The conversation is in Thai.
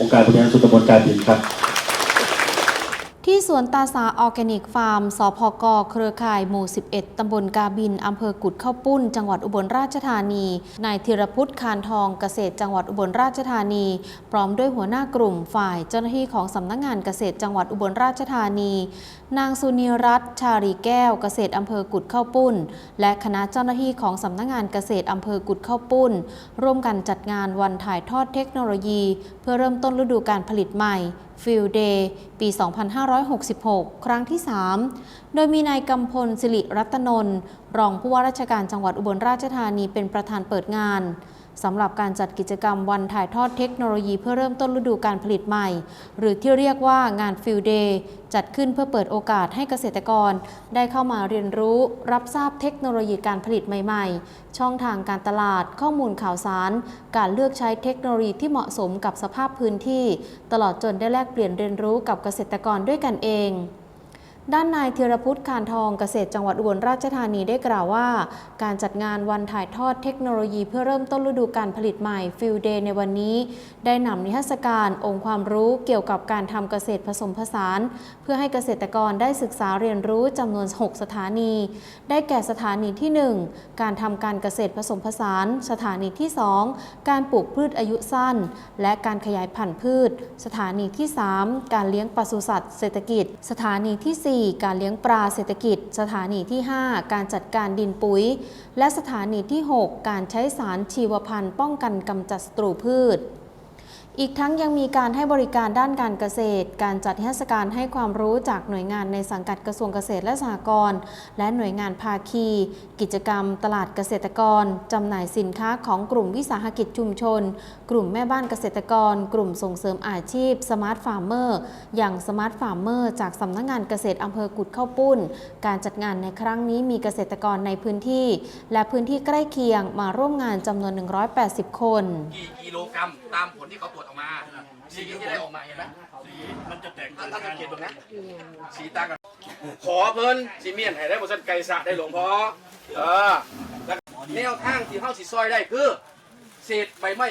องค์การบริหารส่วนตำบลการบินครับ สวนตาสาออร์แกนิกฟาร์ม สพก เครือข่ายหมู่ 11 ตำบลกาบิน อำเภอกุดข้าวปุ้น จังหวัดอุบลราชธานี นายธีรพุทธคานทองเกษตรจังหวัดอุบลราชธานี พร้อมด้วยหัวหน้ากลุ่มฝ่ายเจ้าหน้าที่ของสำนักงานเกษตรจังหวัดอุบลราชธานี นางสุนีรัตน์ชารีแก้ว เกษตรอำเภอกุดข้าวปุ้น และคณะเจ้าหน้าที่ของสำนักงานเกษตรอำเภอกุดข้าวปุ้น ร่วมกันจัดงานวันถ่ายทอดเทคโนโลยี เพื่อเริ่มต้นฤดูการผลิตใหม่ ฟิลเดย์ปี 2566 ครั้งที่ 3 โดยมีนายกำพลสิริรัตนนท์รองผู้ว่าราชการจังหวัดอุบลราชธานีเป็นประธานเปิดงาน สำหรับการจัดกิจกรรมวันถ่ายทอดเทคโนโลยีเพื่อเริ่มต้นฤดูการผลิตใหม่ หรือที่เรียกว่างาน Field Day จัดขึ้นเพื่อเปิดโอกาสให้เกษตรกร ได้เข้ามาเรียนรู้ รับทราบเทคโนโลยีการผลิตใหม่ ๆ ช่องทางการตลาด ข้อมูลข่าวสาร การเลือกใช้เทคโนโลยีที่เหมาะสมกับสภาพพื้นที่ ตลอดจนได้แลกเปลี่ยนเรียนรู้กับเกษตรกรด้วยกันเอง ด้านนายธีรพุทธคานทองเกษตรจังหวัดอุบลราชธานีได้กล่าวว่า การจัดงานวันถ่ายทอดเทคโนโลยีเพื่อเริ่มต้นฤดูการผลิตใหม่ Field Day ในวันนี้ ได้นำนิทรรศการองค์ความรู้เกี่ยวกับการทำเกษตรผสมผสาน เพื่อให้เกษตรกรได้ศึกษาเรียนรู้จำนวน 6 สถานี ได้แก่สถานีที่ 1 การทำการเกษตรผสมผสาน สถานีที่ 2 การปลูกพืชอายุสั้น และการขยายพันธุ์พืช สถานีที่ 3 การเลี้ยงปศุสัตว์เศรษฐกิจ สถานีทีสี่4 การเลี้ยงปลาเศรษฐกิจ สถานีที่ 5 การจัดการดินปุ๋ย และสถานีที่ 6 การใช้สารชีวพันธุ์ป้องกันกำจัดศัตรูพืช อีกทั้งยังมีการให้บริการด้านการเกษตร การจัดนิทศการให้ความรู้จากหน่วยงานในสังกัดกระทรวงเกษตรและสหกรณ์และหน่วยงานภาคี กิจกรรม ตลาดเกษตรกรจำหน่ายสินค้าของกลุ่มวิสาหกิจชุมชน กลุ่มแม่บ้านเกษตรกร กลุ่มส่งเสริมอาชีพสมาร์ทฟาร์มเมอร์อย่างสมาร์ทฟาร์มเมอร์จากสำนักงานเกษตรอำเภอกุดข้าวปุ้น การจัดงานในครั้งนี้มีเกษตรกรในพื้นที่ และพื้นที่ใกล้เคียงมาร่วมงานจำนวน 180 คนกี่กิโลกรัมตามผลที่เขาตรวจออกมา สีที่ได้ออกมาเห็นไหมมันจะแตกถ้าต่างถ้ากัสันงเกตตรงนี้สีต่างกัน ขอเพิ่นสีเมียนให้ได้บริษัทไก่สะได้หลวงพ่อเออแล้วแนวทางที่เข้าสีซอยได้คือเศษใบไม้ใบ